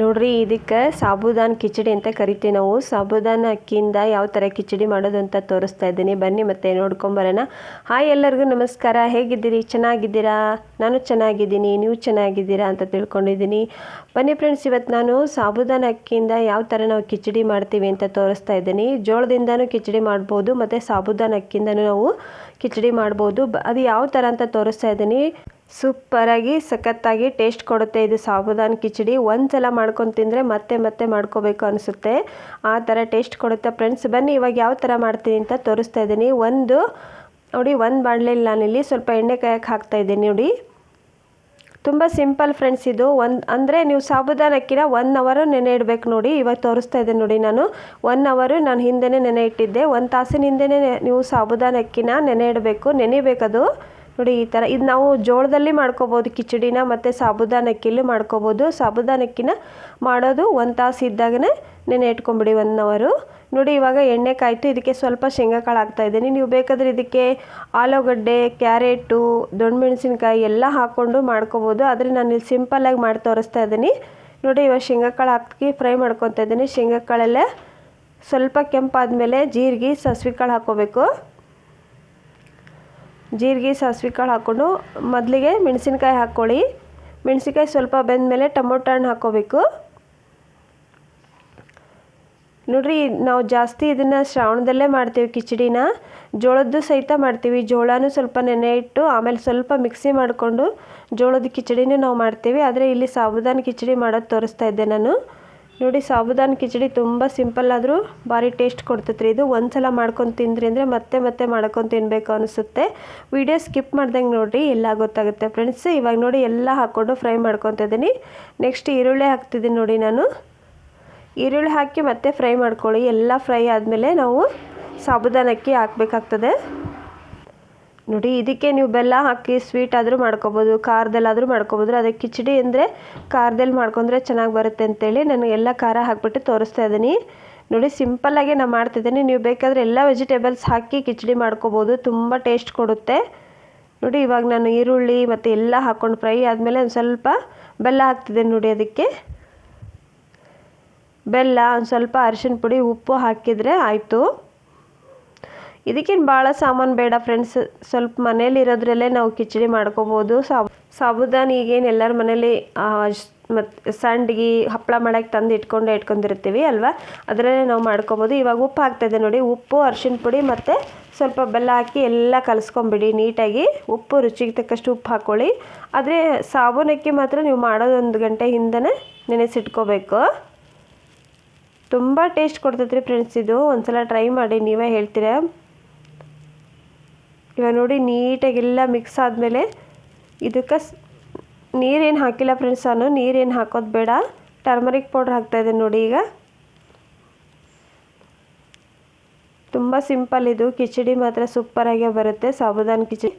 ನೋಡ್ರಿ, ಇದಕ್ಕೆ ಸಾಬುದಾನ್ ಕಿಚಡಿ ಅಂತ ಕರಿತೀವಿ ನಾವು. ಸಾಬುದಾನ ಅಕ್ಕಿಯಿಂದ ಯಾವ ಥರ ಕಿಚಡಿ ಮಾಡೋದು ಅಂತ ತೋರಿಸ್ತಾ ಇದ್ದೀನಿ. ಬನ್ನಿ ಮತ್ತೆ ನೋಡ್ಕೊಂಬರೋಣ ಹಾಯ್ ಎಲ್ಲರಿಗೂ ನಮಸ್ಕಾರ. ಹೇಗಿದ್ದೀರಿ? ಚೆನ್ನಾಗಿದ್ದೀರಾ? ನಾನು ಚೆನ್ನಾಗಿದ್ದೀನಿ. ನೀವು ಚೆನ್ನಾಗಿದ್ದೀರಾ ಅಂತ ತಿಳ್ಕೊಂಡಿದ್ದೀನಿ. ಬನ್ನಿ ಫ್ರೆಂಡ್ಸ್ ಇವತ್ತು ನಾನು ಸಾಬುದಾನ ಅಕ್ಕಿಯಿಂದ ಯಾವ ಥರ ನಾವು ಕಿಚಡಿ ಮಾಡ್ತೀವಿ ಅಂತ ತೋರಿಸ್ತಾ ಇದ್ದೀನಿ. ಜೋಳದಿಂದನೂ ಕಿಚಡಿ ಮಾಡ್ಬೋದು, ಮತ್ತು ಸಾಬುದಾನ ಅಕ್ಕಿಯಿಂದನೂ ನಾವು ಕಿಚಡಿ ಮಾಡ್ಬೋದು. ಅದು ಯಾವ ಥರ ಅಂತ ತೋರಿಸ್ತಾ ಇದ್ದೀನಿ. ಸೂಪರಾಗಿ, ಸಖತ್ತಾಗಿ ಟೇಸ್ಟ್ ಕೊಡುತ್ತೆ ಇದು ಸಾಬುದಾನ ಕಿಚಡಿ. ಒಂದು ಸಲ ಮಾಡ್ಕೊಂಡು ತಿಂದರೆ ಮತ್ತೆ ಮತ್ತೆ ಮಾಡ್ಕೋಬೇಕು ಅನಿಸುತ್ತೆ. ಆ ಥರ ಟೇಸ್ಟ್ ಕೊಡುತ್ತೆ. ಫ್ರೆಂಡ್ಸ್ ಬನ್ನಿ ಇವಾಗ ಯಾವ ಥರ ಮಾಡ್ತೀನಿ ಅಂತ ತೋರಿಸ್ತಾ ಇದ್ದೀನಿ. ಒಂದು, ನೋಡಿ, ಒಂದು ಬಾಣಲೆಯಲ್ಲಿ ನಾನಿಲ್ಲಿ ಸ್ವಲ್ಪ ಎಣ್ಣೆ ಕಾಯಕ್ಕೆ ಹಾಕ್ತಾ ಇದ್ದೀನಿ, ನೋಡಿ. ತುಂಬ ಸಿಂಪಲ್ ಫ್ರೆಂಡ್ಸ್ ಇದು. ಒಂದು, ಅಂದರೆ ನೀವು ಸಾಬುದಾನ ಅಕ್ಕಿನ ಒನ್ ಅವರು ನೆನೆ ಇಡಬೇಕು ನೋಡಿ. ಇವಾಗ ತೋರಿಸ್ತಾ ಇದ್ದೆ ನೋಡಿ ನಾನು. ಒನ್ ಅವರು ನಾನು ಹಿಂದೆನೇ ನೆನೆ ಇಟ್ಟಿದ್ದೆ. ಒಂದು ತಾಸಿನ ಹಿಂದೆನೇ ನೀವು ಸಾಬುದಾನ ಅಕ್ಕಿನ ನೆನೆ ಇಡಬೇಕು. ನೆನೆಬೇಕದು. ನೋಡಿ, ಈ ಥರ ಇದು ನಾವು ಜೋಳದಲ್ಲಿ ಮಾಡ್ಕೋಬೋದು, ಕಿಚಡಿನ ಮತ್ತು ಸಾಬುದಾನ ಅಕ್ಕಿಲೂ ಮಾಡ್ಕೋಬೋದು. ಸಾಬುದಾನಕ್ಕಿನ ಮಾಡೋದು ಒಂದು ತಾಸು ಇದ್ದಾಗನೇ ನೆನೆ ಇಟ್ಕೊಂಬಿಡಿ ಒನ್ ಅವರು ನೋಡಿ, ಇವಾಗ ಎಣ್ಣೆ ಕಾಯಿತು, ಇದಕ್ಕೆ ಸ್ವಲ್ಪ ಶೇಂಗಾಕಾಳು ಕಾಳು ಹಾಕ್ತಾ ಇದ್ದೀನಿ. ನೀವು ಬೇಕಾದರೆ ಇದಕ್ಕೆ ಆಲೂಗಡ್ಡೆ, ಕ್ಯಾರೆಟು ಮೆಣಸಿನ್ಕಾಯಿ ಎಲ್ಲ ಹಾಕ್ಕೊಂಡು ಮಾಡ್ಕೋಬೋದು. ಆದರೆ ನಾನು ಇಲ್ಲಿ ಸಿಂಪಲ್ಲಾಗಿ ಮಾಡಿ ತೋರಿಸ್ತಾ ಇದ್ದೀನಿ. ನೋಡಿ, ಇವಾಗ ಶೇಂಗಾಕಾಳು ಹಾಕಿ ಫ್ರೈ ಮಾಡ್ಕೊತಾ ಇದ್ದೀನಿ. ಶೇಂಗಾಕಾಳೆಲ್ಲ ಸ್ವಲ್ಪ ಕೆಂಪಾದ ಮೇಲೆ ಜೀರಿಗೆ, ಸಾಸಿವೆ ಕಾಳು ಹಾಕ್ಕೋಬೇಕು. ಜೀರಿಗೆ, ಸಾಸಿವೆ ಕಾಳು ಹಾಕ್ಕೊಂಡು ಮೊದಲಿಗೆ ಮೆಣಸಿನ್ಕಾಯಿ ಹಾಕ್ಕೊಳ್ಳಿ. ಮೆಣಸಿನ್ಕಾಯಿ ಸ್ವಲ್ಪ ಬೆಂದಮೇಲೆ ಟೊಮೊಟೊ ಹಣ್ಣು ಹಾಕ್ಕೋಬೇಕು. ನೋಡ್ರಿ, ನಾವು ಜಾಸ್ತಿ ಇದನ್ನು ಶ್ರಾವಣದಲ್ಲೇ ಮಾಡ್ತೀವಿ ಕಿಚಡಿನ. ಜೋಳದ್ದು ಸಹಿತ ಮಾಡ್ತೀವಿ. ಜೋಳನೂ ಸ್ವಲ್ಪ ನೆನೆ ಇಟ್ಟು ಆಮೇಲೆ ಸ್ವಲ್ಪ ಮಿಕ್ಸಿ ಮಾಡಿಕೊಂಡು ಜೋಳದ ಕಿಚಡಿನೂ ನಾವು ಮಾಡ್ತೀವಿ. ಆದರೆ ಇಲ್ಲಿ ಸಾಬುದಾನ ಕಿಚಡಿ ಮಾಡೋದು ತೋರಿಸ್ತಾ ಇದ್ದೆ ನಾನು. ನೋಡಿ, ಸಾಬುದಾನ ಕಿಚಡಿ ತುಂಬ ಸಿಂಪಲ್ ಆದರೂ ಭಾರಿ ಟೇಸ್ಟ್ ಕೊಡ್ತೈತೆ ರೀ ಇದು ಒಂದು ಸಲ ಮಾಡ್ಕೊಂಡು ತಿಂದ್ರಿ ಅಂದರೆ ಮತ್ತೆ ಮತ್ತೆ ಮಾಡ್ಕೊಂಡು ತಿನ್ನಬೇಕು ಅನಿಸುತ್ತೆ. ವಿಡಿಯೋ ಸ್ಕಿಪ್ ಮಾಡ್ದಂಗೆ ನೋಡಿರಿ, ಎಲ್ಲ ಗೊತ್ತಾಗುತ್ತೆ. ಫ್ರೆಂಡ್ಸ್ ಇವಾಗ ನೋಡಿ, ಎಲ್ಲ ಹಾಕ್ಕೊಂಡು ಫ್ರೈ ಮಾಡ್ಕೊತಿದ್ದೀನಿ ನೆಕ್ಸ್ಟ್ ಈರುಳ್ಳಿ ಹಾಕ್ತಿದ್ದೀನಿ ನೋಡಿ ನಾನು. ಈರುಳ್ಳಿ ಹಾಕಿ ಮತ್ತೆ ಫ್ರೈ ಮಾಡ್ಕೊಳ್ಳಿ. ಎಲ್ಲ ಫ್ರೈ ಆದಮೇಲೆ ನಾವು ಸಾಬುದಾನಕ್ಕೆ ಹಾಕಬೇಕಾಗ್ತದೆ. ನೋಡಿ, ಇದಕ್ಕೆ ನೀವು ಬೆಲ್ಲ ಹಾಕಿ ಸ್ವೀಟ್ ಆದರೂ ಮಾಡ್ಕೊಬೋದು, ಖಾರದಲ್ಲಾದರೂ ಮಾಡ್ಕೊಬೋದು. ಅದಕ್ಕೆ ಕಿಚಡಿ ಅಂದರೆ ಖಾರದಲ್ಲಿ ಮಾಡ್ಕೊಂಡ್ರೆ ಚೆನ್ನಾಗಿ ಬರುತ್ತೆ ಅಂತೇಳಿ ನಾನು ಎಲ್ಲ ಖಾರ ಹಾಕ್ಬಿಟ್ಟು ತೋರಿಸ್ತಾ ಇದ್ದೀನಿ. ನೋಡಿ ಸಿಂಪಲ್ಲಾಗಿ ನಾನು ಮಾಡ್ತಿದ್ದೀನಿ ನೀವು ಬೇಕಾದರೆ ಎಲ್ಲ ವೆಜಿಟೇಬಲ್ಸ್ ಹಾಕಿ ಕಿಚಡಿ ಮಾಡ್ಕೊಬೋದು. ತುಂಬ ಟೇಸ್ಟ್ ಕೊಡುತ್ತೆ. ನೋಡಿ, ಇವಾಗ ನಾನು ಈರುಳ್ಳಿ ಮತ್ತು ಎಲ್ಲ ಹಾಕ್ಕೊಂಡು ಫ್ರೈ ಆದಮೇಲೆ ಒಂದು ಸ್ವಲ್ಪ ಬೆಲ್ಲ ಹಾಕ್ತಿದ್ದೇನೆ ನೋಡಿ ಅದಕ್ಕೆ. ಬೆಲ್ಲ, ಒಂದು ಸ್ವಲ್ಪ ಅರಿಶಿನ ಪುಡಿ, ಉಪ್ಪು ಹಾಕಿದರೆ ಆಯಿತು. ಇದಕ್ಕೇನು ಭಾಳ ಸಾಮಾನು ಬೇಡ ಫ್ರೆಂಡ್ಸ್ ಸ್ವಲ್ಪ ಮನೇಲಿರೋದ್ರಲ್ಲೇ ನಾವು ಕಿಚಡಿ ಮಾಡ್ಕೋಬೋದು. ಸಾಬು, ಸಾಬುದಾನ ಈಗೇನು ಎಲ್ಲರ ಮನೇಲಿ ಮತ್ತು ಸಂಡ್ಗಿ ಹಪ್ಪಳ ಮಾಡೋಕ್ಕೆ ತಂದು ಇಟ್ಕೊಂಡೇ ಇಟ್ಕೊಂಡಿರ್ತೀವಿ ಅಲ್ವಾ? ಅದರಲ್ಲೇ ನಾವು ಮಾಡ್ಕೊಬೋದು. ಇವಾಗ ಉಪ್ಪು ಹಾಕ್ತಾಯಿದೆ ನೋಡಿ. ಉಪ್ಪು, ಅರಿಶಿನ ಪುಡಿ ಮತ್ತು ಸ್ವಲ್ಪ ಬೆಲ್ಲ ಹಾಕಿ ಎಲ್ಲ ಕಲಸ್ಕೊಂಬಿಡಿ ನೀಟಾಗಿ. ಉಪ್ಪು ರುಚಿಗೆ ತಕ್ಕಷ್ಟು ಉಪ್ಪು ಹಾಕ್ಕೊಳ್ಳಿ ಆದರೆ ಸಾಬೂನಕ್ಕೆ ಮಾತ್ರ ನೀವು ಮಾಡೋದೊಂದು ಗಂಟೆ ಹಿಂದೆ ನೆನೆಸಿಟ್ಕೋಬೇಕು. ತುಂಬ ಟೇಸ್ಟ್ ಕೊಡ್ತೈತ್ರಿ ಫ್ರೆಂಡ್ಸ್ ಇದು. ಒಂದ್ಸಲ ಟ್ರೈ ಮಾಡಿ ನೀವೇ ಹೇಳ್ತೀರಾ? ಇವಾಗ ನೋಡಿ ನೀಟಾಗೆಲ್ಲ ಮಿಕ್ಸ್ ಆದಮೇಲೆ ಇದಕ್ಕೆ ನೀರೇನು ಹಾಕಿಲ್ಲ ಫ್ರೆಂಡ್ಸ್ ನಾನು, ನೀರೇನು ಹಾಕೋದು ಬೇಡ. ಟರ್ಮರಿಕ್ ಪೌಡ್ರ್ ಹಾಕ್ತಾಯಿದ್ದೀನಿ ನೋಡಿ ಈಗ. ತುಂಬ ಸಿಂಪಲ್ ಇದು. ಕಿಚಡಿ ಮಾತ್ರ ಸೂಪರಾಗೇ ಬರುತ್ತೆ, ಸಾಬುದಾನ ಕಿಚಡಿ.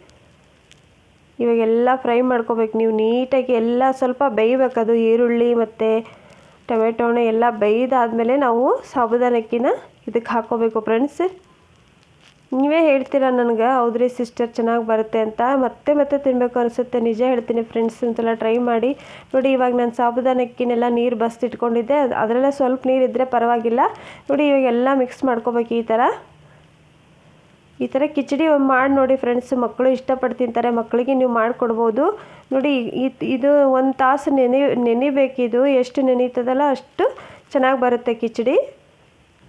ಇವಾಗೆಲ್ಲ ಫ್ರೈ ಮಾಡ್ಕೋಬೇಕು ನೀವು. ನೀಟಾಗಿ ಎಲ್ಲ ಸ್ವಲ್ಪ ಬೇಯಬೇಕದು ಈರುಳ್ಳಿ ಮತ್ತು ಟೊಮೆಟೊನ ಎಲ್ಲ ಬೇಯ್ದಾದಮೇಲೆ ನಾವು ಸಾಬುದಾನಕ್ಕಿನ ಇದಕ್ಕೆ ಹಾಕ್ಕೋಬೇಕು ಫ್ರೆಂಡ್ಸ್ ನೀವೇ ಹೇಳ್ತೀರಾ ನನಗೆ? ಹೌದ್ರಿ ಸಿಸ್ಟರ್ ಚೆನ್ನಾಗಿ ಬರುತ್ತೆ ಅಂತ. ಮತ್ತೆ ಮತ್ತೆ ತಿನ್ನಬೇಕು ಅನಿಸುತ್ತೆ. ನಿಜ ಹೇಳ್ತೀನಿ ಫ್ರೆಂಡ್ಸ್ ಅಂತೆಲ್ಲ ಟ್ರೈ ಮಾಡಿ. ನೋಡಿ ಇವಾಗ ನಾನು ಸಾಬುದಾನಕ್ಕಿನೆಲ್ಲ ನೀರು ಬಸ್ತಿಟ್ಕೊಂಡಿದ್ದೆ ಅದರಲ್ಲೇ ಸ್ವಲ್ಪ ನೀರು ಇದ್ದರೆ ಪರವಾಗಿಲ್ಲ. ನೋಡಿ ಇವಾಗ ಎಲ್ಲ ಮಿಕ್ಸ್ ಮಾಡ್ಕೋಬೇಕು ಈ ಥರ ಈ ಥರ ಕಿಚಡಿ ಮಾಡಿ ನೋಡಿ ಫ್ರೆಂಡ್ಸ್ ಮಕ್ಕಳು ಇಷ್ಟಪಟ್ಟು ತಿಂತಾರೆ. ಮಕ್ಕಳಿಗೆ ನೀವು ಮಾಡಿಕೊಡ್ಬೋದು. ನೋಡಿ ಇದು ಒಂದು ತಾಸು ನೆನೆ ನೆನಿಬೇಕಿದು. ಎಷ್ಟು ನೆನೀತದಲ್ಲ ಅಷ್ಟು ಚೆನ್ನಾಗಿ ಬರುತ್ತೆ ಕಿಚಡಿ.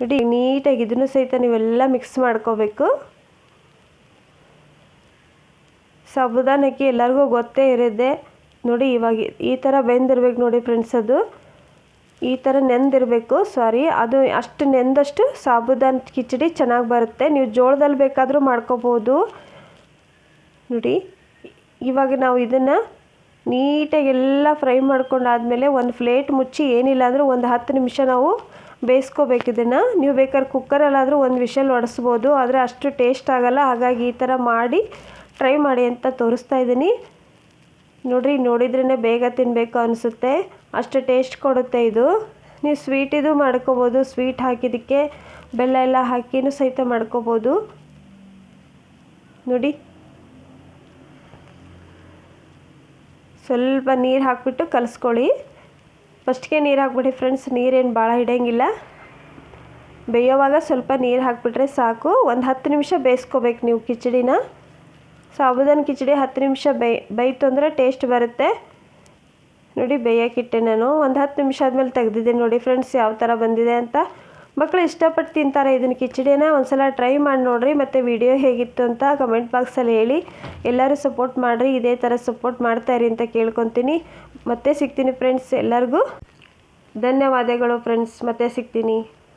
ನೋಡಿ ನೀಟಾಗಿ ಇದನ್ನು ಸಹಿತ ನೀವೆಲ್ಲ ಮಿಕ್ಸ್ ಮಾಡ್ಕೋಬೇಕು. ಸಾಬುದಾನಕ್ಕೆ ಎಲ್ಲರಿಗೂ ಗೊತ್ತೇ ಇರಿದೆ ನೋಡಿ ಇವಾಗ ಈ ಥರ ಬೆಂದಿರ್ಬೇಕು ನೋಡಿ ಫ್ರೆಂಡ್ಸ್ ಅದು. ಈ ಥರ ನೆಂದಿರಬೇಕು ಸಾರಿ ಅದು ಅಷ್ಟು ನೆಂದಷ್ಟು ಸಾಬುದಾನ ಕಿಚಡಿ ಚೆನ್ನಾಗಿ ಬರುತ್ತೆ. ನೀವು ಜೋಳದಲ್ಲಿ ಬೇಕಾದರೂ ಮಾಡ್ಕೋಬೋದು. ನೋಡಿ, ಇವಾಗ ನಾವು ಇದನ್ನು ನೀಟಾಗಿ ಎಲ್ಲ ಫ್ರೈ ಮಾಡ್ಕೊಂಡಾದಮೇಲೆ ಒಂದು ಪ್ಲೇಟ್ ಮುಚ್ಚಿ ಏನಿಲ್ಲ ಅಂದರೂ ಒಂದು ಹತ್ತು ನಿಮಿಷ ನಾವು ಬೇಯಿಸ್ಕೋಬೇಕು ಇದನ್ನು ನೀವು ಬೇಕಾದ್ರೆ ಕುಕ್ಕರಲ್ಲಾದರೂ ಒಂದು ವಿಷಲ್ ಒಡಿಸ್ಬೋದು. ಆದರೆ ಅಷ್ಟು ಟೇಸ್ಟ್ ಆಗೋಲ್ಲ. ಹಾಗಾಗಿ ಈ ಥರ ಮಾಡಿ ಟ್ರೈ ಮಾಡಿ ಅಂತ ತೋರಿಸ್ತಾ ಇದ್ದೀನಿ. ನೋಡಿರಿ ನೋಡಿದ್ರೇ ಬೇಗ ತಿನ್ನಬೇಕು ಅನಿಸುತ್ತೆ. ಅಷ್ಟು ಟೇಸ್ಟ್ ಕೊಡುತ್ತೆ ಇದು. ನೀವು ಸ್ವೀಟ್ ಇದು ಮಾಡ್ಕೋಬೋದು. ಸ್ವೀಟ್ ಹಾಕಿದ್ದಕ್ಕೆ ಬೆಲ್ಲ ಎಲ್ಲ ಹಾಕಿನೂ ಸಹಿತ ಮಾಡ್ಕೋಬೋದು. ನೋಡಿ. ಸ್ವಲ್ಪ ನೀರು ಹಾಕ್ಬಿಟ್ಟು ಕಲಿಸ್ಕೊಳ್ಳಿ. ಫಸ್ಟ್ಗೆ ನೀರು ಹಾಕ್ಬಿಡಿ ಫ್ರೆಂಡ್ಸ್ ನೀರೇನು ಭಾಳ ಹಿಡಿಯಂಗಿಲ್ಲ. ಬೇಯೋವಾಗ ಸ್ವಲ್ಪ ನೀರು ಹಾಕಿಬಿಟ್ರೆ ಸಾಕು. ಒಂದು ಹತ್ತು ನಿಮಿಷ ಬೇಯಿಸ್ಕೋಬೇಕು ನೀವು ಕಿಚಡಿನ. ಸಾಬುದಾನ ಕಿಚಡಿ ಹತ್ತು ನಿಮಿಷ ಬೇಯ್ ಬೈತು ಅಂದರೆ ಟೇಸ್ಟ್ ಬರುತ್ತೆ. ನೋಡಿ ಬೇಯೋಕ್ಕಿಟ್ಟೆ ನಾನು. ಒಂದು ಹತ್ತು ನಿಮಿಷ ಆದಮೇಲೆ ತೆಗ್ದಿದ್ದೀನಿ ನೋಡಿ ಫ್ರೆಂಡ್ಸ್ ಯಾವ ಥರ ಬಂದಿದೆ ಅಂತ. ಮಕ್ಕಳು ಇಷ್ಟಪಟ್ಟು ತಿಂತಾರೆ ಇದನ್ನು ಕಿಚಡಿನ ಒಂದ್ಸಲ ಟ್ರೈ ಮಾಡಿ ನೋಡಿರಿ, ಮತ್ತು ವಿಡಿಯೋ ಹೇಗಿತ್ತು ಅಂತ ಕಮೆಂಟ್ ಬಾಕ್ಸಲ್ಲಿ ಹೇಳಿ. ಎಲ್ಲರೂ ಸಪೋರ್ಟ್ ಮಾಡಿರಿ, ಇದೇ ಥರ ಸಪೋರ್ಟ್ ಮಾಡ್ತಾಯಿರಿ ಅಂತ ಕೇಳ್ಕೊತೀನಿ. ಮತ್ತೆ ಸಿಗ್ತೀನಿ ಫ್ರೆಂಡ್ಸ್ ಎಲ್ಲರಿಗೂ. ಧನ್ಯವಾದಗಳು ಫ್ರೆಂಡ್ಸ್ ಮತ್ತೆ ಸಿಗ್ತೀನಿ.